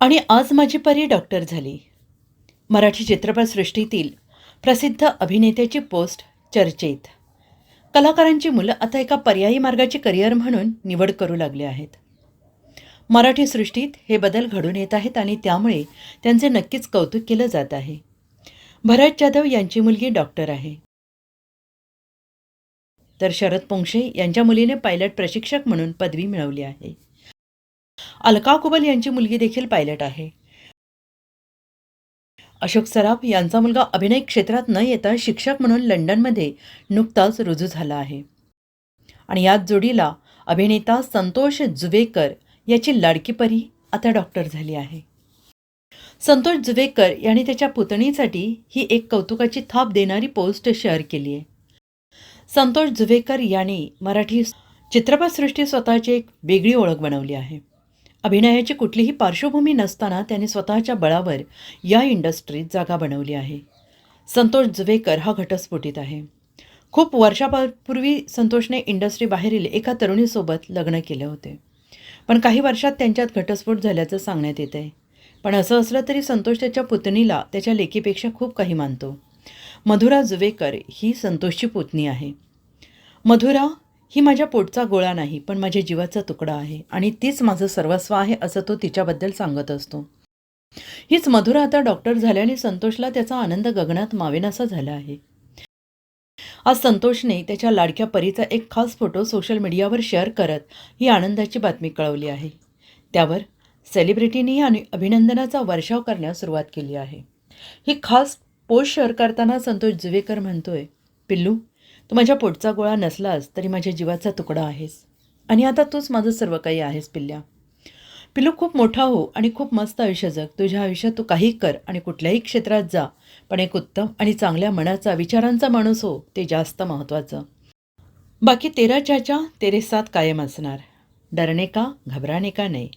आणि आज माझी परी डॉक्टर झाली. मराठी चित्रपटसृष्टीतील प्रसिद्ध अभिनेत्याची पोस्ट चर्चेत. कलाकारांची मुलं आता एका पर्यायी मार्गाची करिअर म्हणून निवड करू लागले आहेत. मराठी सृष्टीत हे बदल घडून येत आहेत आणि त्यामुळे त्यांचे नक्कीच कौतुक केलं जात आहे. भरत जाधव यांची मुलगी डॉक्टर आहे. तर शरद पोंक्षे यांच्या मुलीने पायलट प्रशिक्षक म्हणून पदवी मिळवली आहे. अलका कुबल यांची मुलगी देखील पायलट आहे. अशोक सराफ यांचा मुलगा अभिनय क्षेत्रात न येता शिक्षक म्हणून लंडनमध्ये नुकताच रुजू झाला आहे. आणि याच जोडीला अभिनेता संतोष जुवेकर याची लाडकी परी आता डॉक्टर झाली आहे. संतोष जुवेकर यांनी त्याच्या पुतणीसाठी ही एक कौतुकाची थाप देणारी पोस्ट शेअर केली आहे. संतोष जुवेकर यांनी मराठी चित्रपटसृष्टी स्वतःची एक वेगळी ओळख बनवली आहे. अभिनयाची कुठलीही पार्श्वभूमी नसताना त्याने स्वतःच्या बळावर या इंडस्ट्रीत जागा बनवली आहे. संतोष जुवेकर हा घटस्फोटीत आहे. खूप वर्षापूर्वी संतोषने इंडस्ट्रीबाहेरील एका तरुणीसोबत लग्न केले होते. पण काही वर्षात त्यांच्यात घटस्फोट झाल्याचं सांगण्यात येत आहे पण असं असलं तरी संतोष त्याच्या पुतणीला त्याच्या लेकीपेक्षा खूप काही मानतो. मधुरा जुवेकर ही संतोषची पुतणी आहे. मधुरा ही माझ्या पोटचा गोळा नाही पण माझ्या जीवाचा तुकडा आहे आणि तीच माझं सर्वस्व आहे असं तो तिच्याबद्दल सांगत असतो. हीच मधुरा आता डॉक्टर झाल्याने संतोषला त्याचा आनंद गगनात मावेनासा झाला आहे. आज संतोषने त्याच्या लाडक्या परीचा एक खास फोटो सोशल मीडियावर शेअर करत ही आनंदाची बातमी कळवली आहे. त्यावर सेलिब्रिटींनी आणि अभिनंदनाचा वर्षाव करण्यास सुरुवात केली आहे. ही खास पोस्ट शेअर करताना संतोष जुवेकर म्हणतोय पिल्लू तू माझ्या पोटचा गोळा नसलास तरी माझ्या जीवाचा तुकडा आहेस. आणि आता तूच माझं सर्व काही आहेस पिल्ल्या. पिल्लू खूप मोठा हो आणि खूप मस्त आयुष्य जग. तुझ्या आयुष्यात तू काही कर आणि कुठल्याही क्षेत्रात जा पण एक उत्तम आणि चांगल्या मनाचा विचारांचा माणूस हो ते जास्त महत्त्वाचं. बाकी तेरा चाचा तेरे साथ कायम असणार. डरणे का घबराने का नाही.